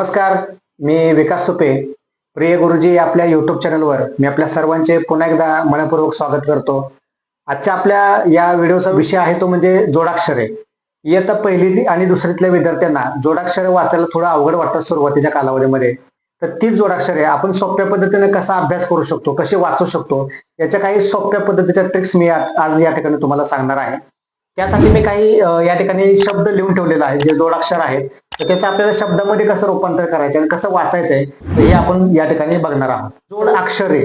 नमस्कार मी विकास तुपे. प्रिय गुरुजी आपल्या युट्यूब चॅनलवर मी आपल्या सर्वांचे पुन्हा एकदा मनपूर्वक स्वागत करतो. आजच्या आपल्या या व्हिडिओचा विषय आहे तो म्हणजे जोडाक्षरे. इयत्ता पहिली आणि दुसरीतल्या विद्यार्थ्यांना जोडाक्षरे वाचायला थोडं अवघड वाटतं सुरुवातीच्या कालावधीमध्ये. तर तीच जोडाक्षरे आपण सोप्या पद्धतीने कसा अभ्यास करू शकतो कसे वाचू शकतो याच्या काही सोप्या पद्धतीच्या ट्रिक्स मी आज या ठिकाणी तुम्हाला सांगणार आहे. त्यासाठी मी काही या ठिकाणी शब्द लिहून ठेवलेला आहे जे जोडाक्षर आहेत. तर त्याचं आपल्याला शब्दामध्ये कसं रूपांतर करायचं आणि कसं वाचायचंय आहे हे आपण या ठिकाणी बघणार आहोत. जोड अक्षरे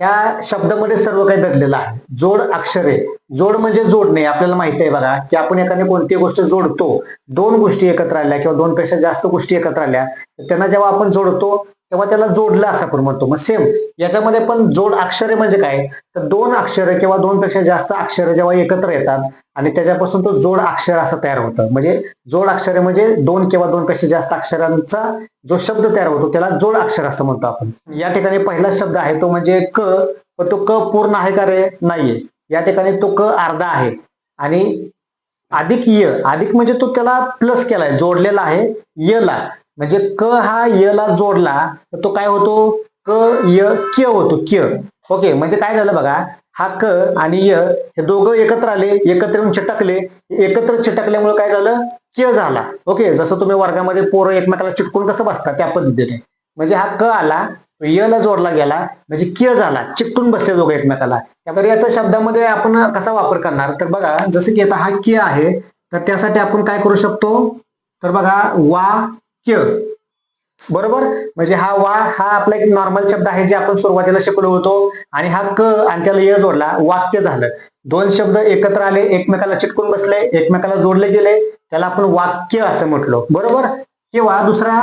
या शब्दामध्ये सर्व काही दडलेलं आहे. जोड अक्षरे. जोड म्हणजे जोडणे. आपल्याला माहिती आहे बघा की आपण एखादी कोणती गोष्ट जोडतो दोन गोष्टी एकत्र आल्या किंवा दोनपेक्षा जास्त गोष्टी एकत्र आल्या त्यांना जेव्हा आपण जोडतो तेव्हा त्याला जोडलं असं आपण म्हणतो. मग सेम याच्यामध्ये पण जोड अक्षरे म्हणजे काय? तर दोन अक्षरे किंवा दोन पेक्षा जास्त अक्षरे जेव्हा एकत्र येतात आणि त्याच्यापासून तो जोड अक्षर असं तयार होतं. म्हणजे जोड अक्षरे म्हणजे दोन किंवा दोन पेक्षा जास्त अक्षरांचा जो शब्द तयार होतो त्याला जोड अक्षर असं म्हणतो आपण. या ठिकाणी पहिला शब्द आहे तो म्हणजे क पण तो क पूर्ण आहे का रे? नाहीये. या ठिकाणी तो क अर्धा आहे. आणि अधिक य अधिक म्हणजे तो त्याला प्लस केलाय जोडलेला आहे यला म्हणजे क हा य ला जोडला तर तो काय होतो? क य क्य होतो क्य ओके म्हणजे काय झालं बघा? हा क आणि य हे दोघं एकत्र आले एकत्र येऊन चिटकले. एकत्र चिटकल्यामुळे काय झालं? क्य झाला. ओके जसं तुम्ही वर्गामध्ये पोरं एकमेकाला चिटकून कसं बसता त्या पद्धतीने? म्हणजे हा क आला य ला जोडला गेला म्हणजे क्य झाला चिकटून बसले दोघं एकमेकाला. त्यामुळे याचा शब्दामध्ये आपण कसा वापर करणार? तर बघा जसं की आता हा क्य आहे तर त्यासाठी आपण काय करू शकतो? तर बघा वा क्य बरोबर? म्हणजे हा वा हा आपला एक नॉर्मल शब्द आहे जे आपण सुरुवातीला शिकलो होतो. आणि हा क आणि त्याला य जोडला वाक्य झालं. दोन शब्द एकत्र आले एकमेकाला चिटकून बसले एकमेकाला जोडले गेले त्याला आपण वाक्य असं म्हटलो. बरोबर? किंवा दुसरा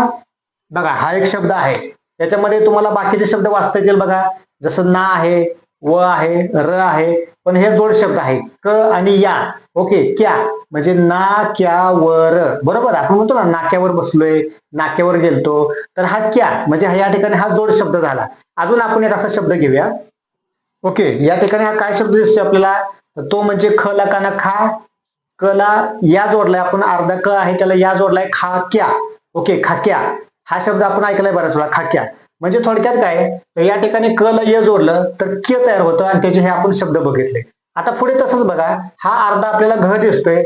बघा हा एक शब्द आहे. त्याच्यामध्ये तुम्हाला बाकीचे शब्द वाचता येतील बघा. जसं ना आहे व आहे र आहे पण हे जोड शब्द आहे. क आणि या. ओके क्या. म्हणजे ना क्या बरोबर? आपण म्हणतो ना नाक्यावर बसलोय नाक्यावर गेलतो. तर हा क्या. म्हणजे हा या ठिकाणी हा जोड शब्द झाला. अजून आपण एक असा शब्द घेऊया. ओके या ठिकाणी हा काय शब्द दिसतोय आपल्याला? तर तो म्हणजे ख ला काना खा क ला या जोडलाय आपण. अर्धा क आहे त्याला या जोडलाय खा क्या. ओके खाक्या हा शब्द आपण ऐकलाय बऱ्याच वेळा खाक्या म्हणजे थोडक्यात काय तर या ठिकाणी क ला य जोडलं तर क्य तयार होतं आणि त्याचे हे आपण शब्द बघितले. आता पुढे तसंच बघा हा अर्धा आपल्याला घ दिसतोय.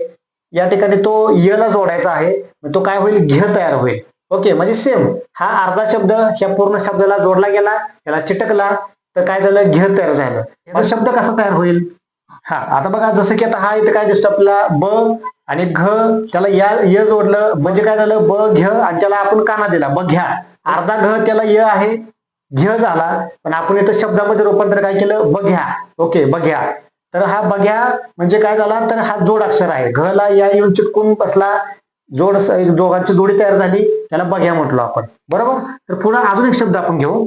या ठिकाणी तो य ला जोडायचा आहे तो काय होईल? घ तयार होईल. ओके म्हणजे सेम हा अर्धा शब्द ह्या पूर्ण शब्दाला जोडला गेला त्याला चिटकला तर काय झालं? घ तयार झालं. याचा शब्द कसा तयार होईल? हा आता बघा जसं की आता हा इथे काय दिसतो आपला ब आणि घ त्याला या य जोडलं म्हणजे काय झालं? ब घ आणि त्याला आपण काना दिला बघ्या. अर्धा घ त्याला य आहे. घ झाला. पण आपण इथं शब्दामध्ये रूपांतर काय केलं? बघ्या. ओके बघ्या. तर हा बघ्या म्हणजे काय झाला? तर हा जोड अक्षर आहे. घ ला या येऊन चिटकून बसला. जोड दोघांची जोडी तयार झाली. त्याला बघ्या म्हटलो आपण. बरोबर? तर पुन्हा अजून एक शब्द आपण घेऊ.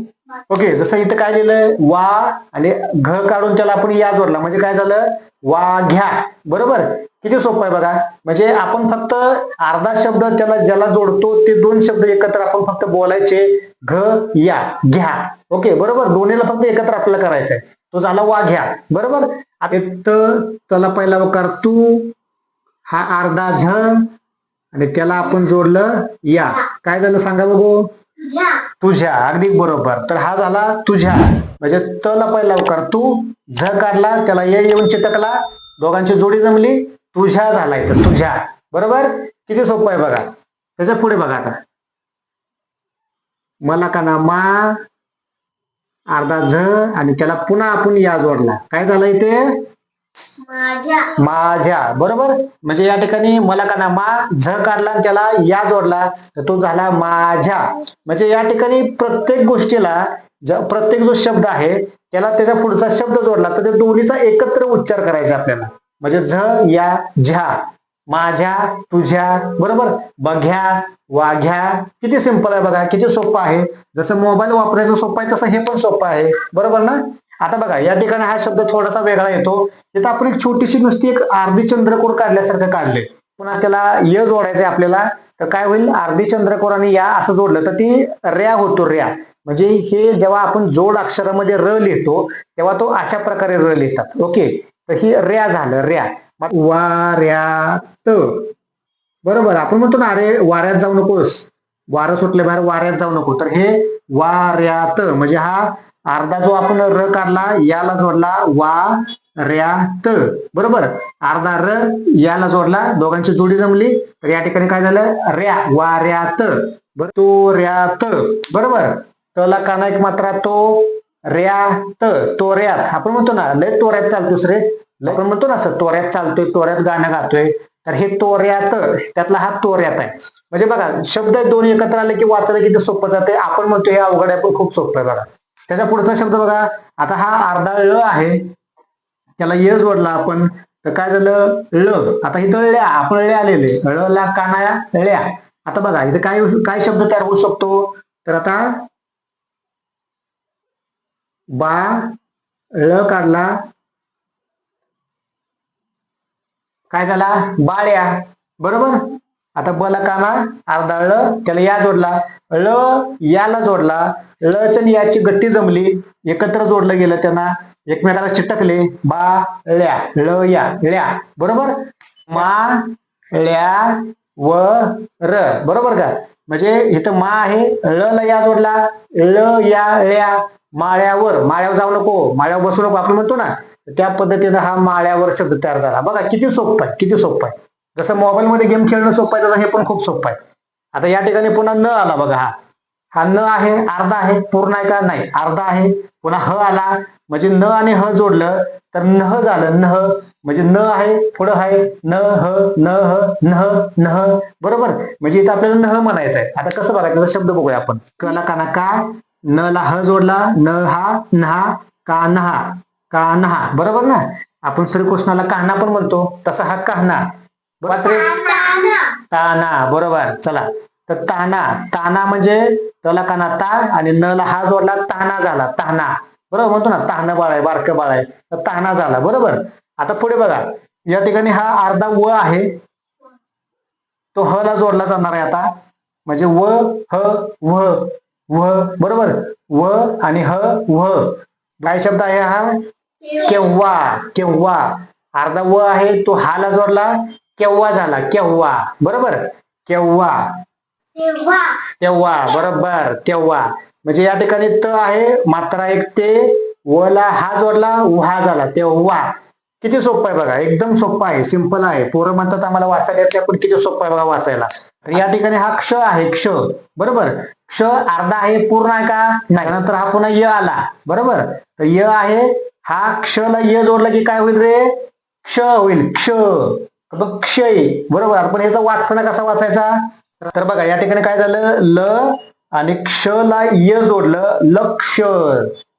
ओके जसं इथं काय लिहिलंय? वा आणि घ काढून त्याला आपण या जोडला. म्हणजे काय झालं? वा घ्या बरोबर? किती सोपं आहे बघा. म्हणजे आपण फक्त अर्धा शब्द त्याला ज्याला जोडतो ते दोन शब्द एकत्र आपण फक्त बोलायचे. घ या घ्या. ओके बरोबर? दोन्हीला फक्त एकत्र आपल्याला करायचंय. तो झाला वा घ्या. बरोबर? त्याला पहिला वकार तू हा अर्धा झ आणि त्याला आपण जोडलं या. काय झालं सांगा बघू? तुझ्या. अगदी बरोबर. तर हा झाला तुझ्या. म्हणजे तला पहिला उकार तू झ काढला त्याला ये येऊन चिटकला. दोघांची जोडी जमली. तुझ्या झाला इथं तुझ्या. बरोबर? किती सोपं आहे बघा. त्याच्या पुढे बघा आता. मला का ना मा अर्धा झ आणि त्याला पुन्हा आपण या जोडला. काय झालं इथे? माझ्या. बरोबर? म्हणजे या ठिकाणी मला का ना मा झ काढला आणि त्याला या जोडला. तर तो झाला माझ्या. म्हणजे या ठिकाणी प्रत्येक गोष्टीला प्रत्येक जो शब्द आहे त्याला त्याचा पुढचा शब्द जोडला. तर त्या दोन्हीचा एकत्र उच्चार करायचा आपल्याला. म्हणजे झ या झ्या माझ्या तुझ्या बरोबर? बघ्या वाघ्या किती सिंपल आहे बघा किती सोपं आहे. जसं मोबाईल वापरायचं सोपं आहे तसं हे पण सोपं आहे. बरोबर ना? आता बघा या ठिकाणी हा शब्द थोडासा वेगळा येतो. तिथं आपण एक छोटीशी नुसती एक अर्धी चंद्रकोर काढल्यासारखं काढले पुन्हा त्याला य जोडायचंय आपल्याला. तर काय होईल? अर्धी चंद्रकोर आणि या असं जोडलं तर ती र्या होतो र्या म्हणजे हे जेव्हा आपण जोड अक्षरामध्ये र लिहितो तेव्हा तो अशा प्रकारे र लिहितात. ओके? तर ही र्या झालं र्या वाऱ्यात. बरोबर आपण म्हणतो ना अरे वाऱ्यात जाऊ नकोस. वारं सुटले बाहेर वाऱ्यात जाऊ नको. तर हे वाऱ्यात म्हणजे हा अर्धा जो आपण र काढला याला जोडला वा र्यात बरोबर? अर्धा र याला जोडला दोघांची जोडी जमली. तर या ठिकाणी काय झालं? र्या वाऱ्यात. बर तो र्यात बरोबर? तला काना एक मात्रा तो रॅत तोऱ्यात. आपण म्हणतो ना लय तोऱ्यात चालतो दुसरे आपण म्हणतो ना असं तोऱ्यात चालतोय तोऱ्यात गाणं गातोय. तर हे तोऱ्यात त्यातला हा तोऱ्यात आहे. म्हणजे बघा शब्द दोन एकत्र आले की वाचायला किती सोपं जाते आपण म्हणतो हे अवघड आहे पण खूप सोपं आहे बघा. त्याचा पुढचा शब्द बघा आता हा अर्धा ळ आहे. त्याला य जोडला आपण. तर काय झालं? ळ आता इथं ळ्या आपण ळ्या आलेले. ळ ला काना ळ्या आता बघा इथे काय काय शब्द तयार होऊ शकतो? तर आता बा ळ काढला. काय झाला? बाळ्या. बरोबर? आता बला काना अर्धा ळ त्याला या जोडला. ळ याला जोडला. ळच आणि याची गट्टी जमली. एकत्र जोडलं गेलं त्यांना. एकमेकाला चिटकले. बा ळ्या. ळ या. ळ्या. बरोबर? मा ळ्या व र. बरोबर का? म्हणजे इथं मा आहे ळ ल या जोडला. ळ या ळ्या. माळ्यावर माळ्यावर जाऊ नको माळ्यावर बसू नको आपण म्हणतो ना त्या पद्धतीनं हा माळ्यावर शब्द तयार झाला. बघा किती सोपं आहे किती सोपं आहे. जसं मोबाईलमध्ये गेम खेळणं सोपं आहे तसं हे पण खूप सोपं आहे. आता या ठिकाणी पुन्हा न आला बघा हा. हा न आहे अर्धा आहे पूर्ण आहे का? नाही अर्धा आहे. पुन्हा ह आला म्हणजे न आणि ह जोडलं तर नह झालं नह म्हणजे न आहे पुढं आहे न ह न ह नह नह बरोबर? म्हणजे इथं आपल्याला नह म्हणायचं आहे. आता कसं बघायचं? शब्द बघूया आपण. कला काना का न ला ह जोडला न हा नहा का नहा का नहा बरोबर ना? आपण श्रीकृष्णाला कान्हा पण म्हणतो. तसा हा कान्हा. बरोबर रे? ताना ताना. बरोबर. चला. तर ताना. ताना म्हणजे त्याला काना ता आणि न ला हा जोडला ताना झाला. ताना. बरोबर म्हणतो ना? ताहनं बाळ आहे बारकं बाळ आहे तर ताना झाला. बरोबर? आता पुढे बघा. या ठिकाणी हा अर्धा व आहे. तो ह ला जोडला जाणार आहे आता. म्हणजे व ह व. व बरोबर व आणि ह व. काय शब्द आहे हा? केव्हा केव्हा अर्धा व आहे तो हाला जोडला केव्हा झाला केव्हा बरोबर? केव्हा तेव्हा बरोबर तेव्हा म्हणजे या ठिकाणी त आहे मात्रा एक ते वला हा जोडला उहा झाला तेव्हा किती सोपं आहे बघा एकदम सोपं आहे सिंपल आहे. पोरं म्हणतात आम्हाला वाचायला येत पण किती सोपं आहे बघा वाचायला. तर या ठिकाणी हा क्ष आहे क्ष. बरोबर? क्ष अर्धा आहे पूर्ण आहे का? नाही. नंतर हा पुन्हा य आला. बरोबर? तर य आहे हा क्ष ला य जोडला की काय होईल रे? क्ष होईल. क्ष. क्षय. बरोबर? आपण याचा वाचताना कसा वाचायचा? तर बघा या ठिकाणी काय झालं? ल आणि क्ष ला य जोडलं. लक्ष.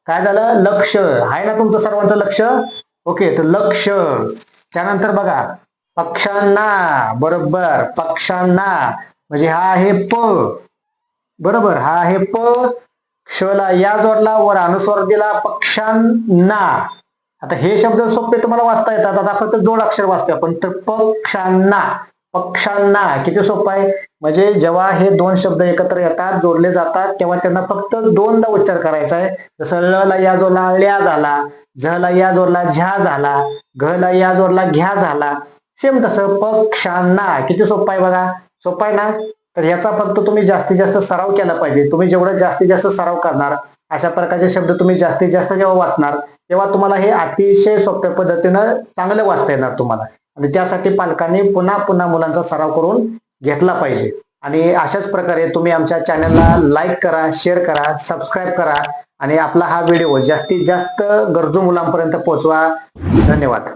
काय झालं? लक्ष. आहे ना तुमचं सर्वांचं लक्ष? ओके. तर लक्ष. त्यानंतर बघा पक्षांना बरोबर पक्षांना म्हणजे हा आहे प. बरोबर हा आहे प. क्षला या जोडला वर अनुस्वार दिला पक्षांना आता हे शब्द सोपे तुम्हाला वाचता येतात. आता फक्त जोड अक्षर वाचतोय आपण. तर पक्षांना पक्षांना किती सोपं आहे? म्हणजे जेव्हा हे दोन शब्द एकत्र येतात जोडले जातात तेव्हा त्यांना फक्त दोनदा उच्चार करायचा आहे. जसं ल ला या जोरला ल्या झाला. झ ला या जोरला झ्या झाला. घ ला या जोरला घ्या झाला. सेम तसं पक्षांना किती सोपं आहे बघा. सोपं आहे ना? तर याचा फक्त तुम्ही जास्तीत जास्त सराव केला पाहिजे. तुम्ही जेवढं जास्तीत जास्त सराव करणार अशा प्रकारचे शब्द तुम्ही जास्तीत जास्त जेव्हा वाचणार तेव्हा तुम्हाला हे अतिशय सोप्या पद्धतीनं चांगलं वाचता येणार तुम्हाला. आणि त्यासाठी पालकांनी पुन्हा पुन्हा मुलांचा सराव करून घेतला पाहिजे. आणि अशाच प्रकारे तुम्ही आमच्या चॅनलला लाईक करा शेअर करा सबस्क्राईब करा आणि आपला हा व्हिडिओ जास्तीत जास्त गरजू मुलांपर्यंत पोहोचवा. धन्यवाद.